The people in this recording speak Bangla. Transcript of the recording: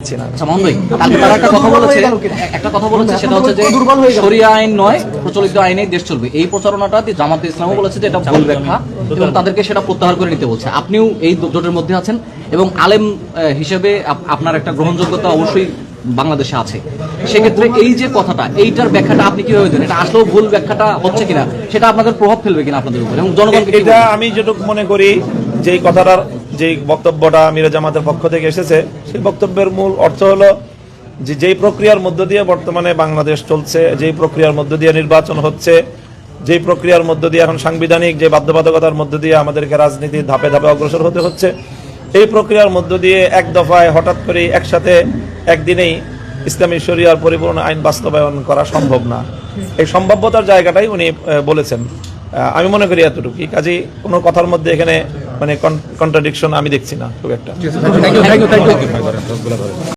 একটা কথা বলেছে একটা কথা বলেছে সেটা হচ্ছে যে শরিয়া আইন নয় প্রচলিত আইনেই দেশ চলবে। এই প্রচারণাটা জামাতে ইসলামও বলেছে যে এটা ভুল ব্যাখ্যা এবং তাদেরকে সেটা প্রত্যাহার করে নিতে বলছে। আপনিও এই জোটের মধ্যে আছেন এবং আলেম হিসেবে আপনার একটা গ্রহণযোগ্যতা অবশ্যই বাংলাদেশে আছে। সেক্ষেত্রে এই যে কথাটা এইটার ব্যাখ্যাটা আপনি কীভাবে দেন এটা আসলেও ভুল ব্যাখ্যাটা হচ্ছে কিনা সেটা আপনাদের প্রভাব ফেলবে কিনা আপনাদের উপর এবং জনগণকে এটা আমি যেটুকু মনে করি যে কথাটার যে বক্তব্যটা মিরা জামাতের পক্ষ থেকে এসেছে, সেই বক্তব্যের মূল অর্থ হলো যে যেই প্রক্রিয়ার মধ্য দিয়ে বর্তমানে বাংলাদেশ চলছে, যেই প্রক্রিয়ার মধ্য দিয়ে নির্বাচন হচ্ছে, যেই প্রক্রিয়ার মধ্য দিয়ে এখন সাংবিধানিক যে বাধ্যবাধকতার মধ্য দিয়ে আমাদেরকে রাজনীতির ধাপে ধাপে অগ্রসর হতে হচ্ছে, এই প্রক্রিয়ার মধ্য দিয়ে এক দফায় হঠাৎ করে একসাথে একদিনেই ইসলামী শরিয়ার পরিপূর্ণ আইন বাস্তবায়ন করা সম্ভব না। এই সম্ভাব্যতার জায়গাটাই উনি বলেছেন। আমি মনে করি এতটুকুই। কাজেই কোনো কথার মধ্যে এখানে মানে কন্ট্রাডিকশন আমি দেখছি না খুব একটা।